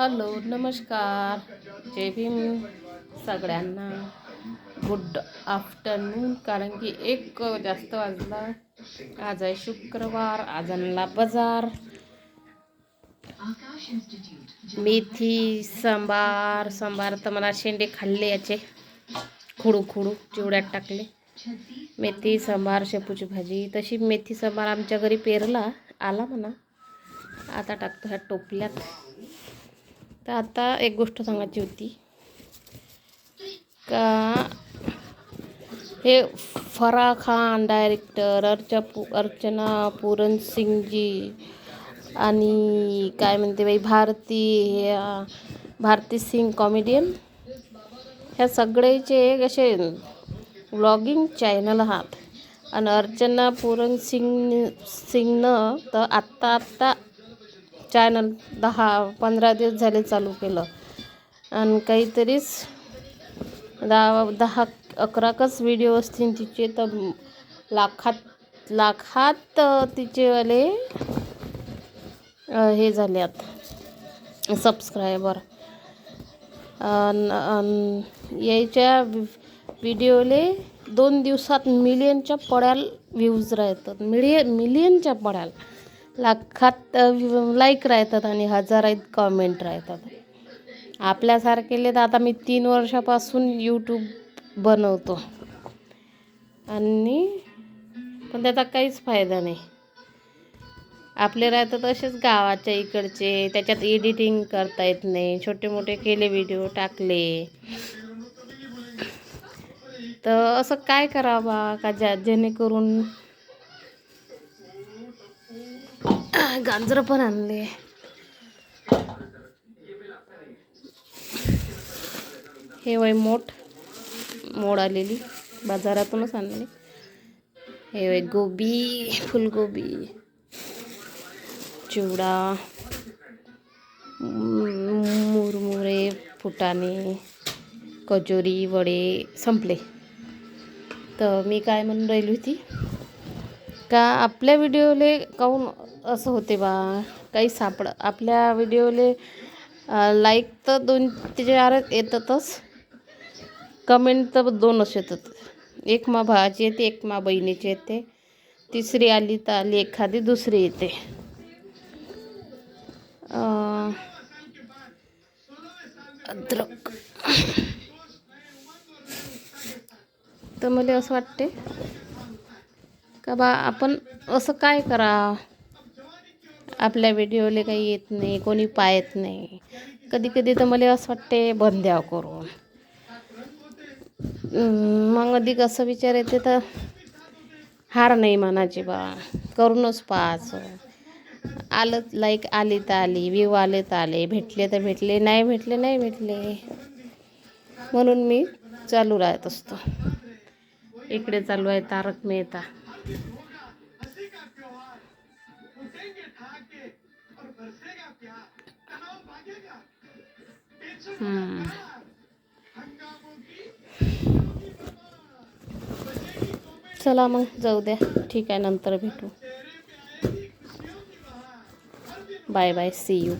Hello नमस्कार. जय भीम सगळ्यांना. Good afternoon कारण की एक जास्त वाजला. आज आहे शुक्रवार आज आणला बाजार. मेथी सांबार सांबार तर मला शेंडे खाल्ले याचे. खुडू खुडू चिवड्यात टाकले. मेथी सांबार शेपूची भाजी. तशी मेथी सांबार आमच्या घरी पेरला आला म्हणा. आता टाकतो ह्या टोपल्यात. तर आता एक गोष्ट सांगायची होती. का हे फरा खान डायरेक्टर अर्चा पु अर्चना पुरण सिंगजी आणि काय म्हणते बाई भारती हे भारती सिंग कॉमेडियन ह्या सगळेचे असे व्लॉगिंग चॅनल आहात. आणि अर्चना पुरण सिंग सिंगनं तर आत्ता आत्ता चॅनल दहा पंधरा दिवस झाले चालू केलं. आणि काहीतरीच दहा दहा अकराकच व्हिडिओ असतील तिचे तर लाखात लाखात तिचेवाले हे झाले आता सबस्क्रायबर यायच्या व्हिडिओले दोन दिवसात मिलियनच्या पड्याल व्ह्यूज राहतात. मिलिय मिलियनच्या पड्याल. लाखात लाईक राहतात आणि हजारात कॉमेंट राहतात. आपल्यासारखेले तर आता मी तीन वर्षापासून यूट्यूब बनवतो. आणि पण त्याचा काहीच फायदा नाही. आपले राहतात असेच गावाच्या इकडचे त्याच्यात एडिटिंग करता येत नाही. छोटे मोठे केले व्हिडिओ टाकले. तर असं काय करावा का ज्या जेणेकरून गाजरं पण आणले. हे वय मोठ मोड आलेली बाजारातूनच आणली हे वय गोबी फुलगोबी चिवडा मुरमुरे फुटाणे कचोरी वडे संपले. तर मी काय म्हणून राहिली होती का आपल्या व्हिडिओले काहून असं होते बा काही सापड आपल्या व्हिडिओले लाईक तर दोन ते चार येतातच. कमेंट तर दोनच येतात. एक मा भावाची येते एक मा बहिणीची येते. तिसरी आली तर आली एखादी दुसरी येते. अद्रक. तर मला असं वाटते का बा आपण असं काय करा? आपल्या व्हिडिओले काही येत नाही कोणी पाहत नाही. कधी कधी तर मला असं वाटते बंद द्यावं करून. मग अधिक असं विचार येते तर हार नाही मनाची बा करूनच पाहायचं. आलं लाईक आली तर आली व्ह्यू आले तर आले भेटले तर भेटले नाही भेटले नाही भेटले. म्हणून मी चालू राहत असतो. इकडे चालू आहे तारक मेहता. हम्म. चला मग जाऊ द्या. ठीक आहे नंतर भेटू. Bye bye C you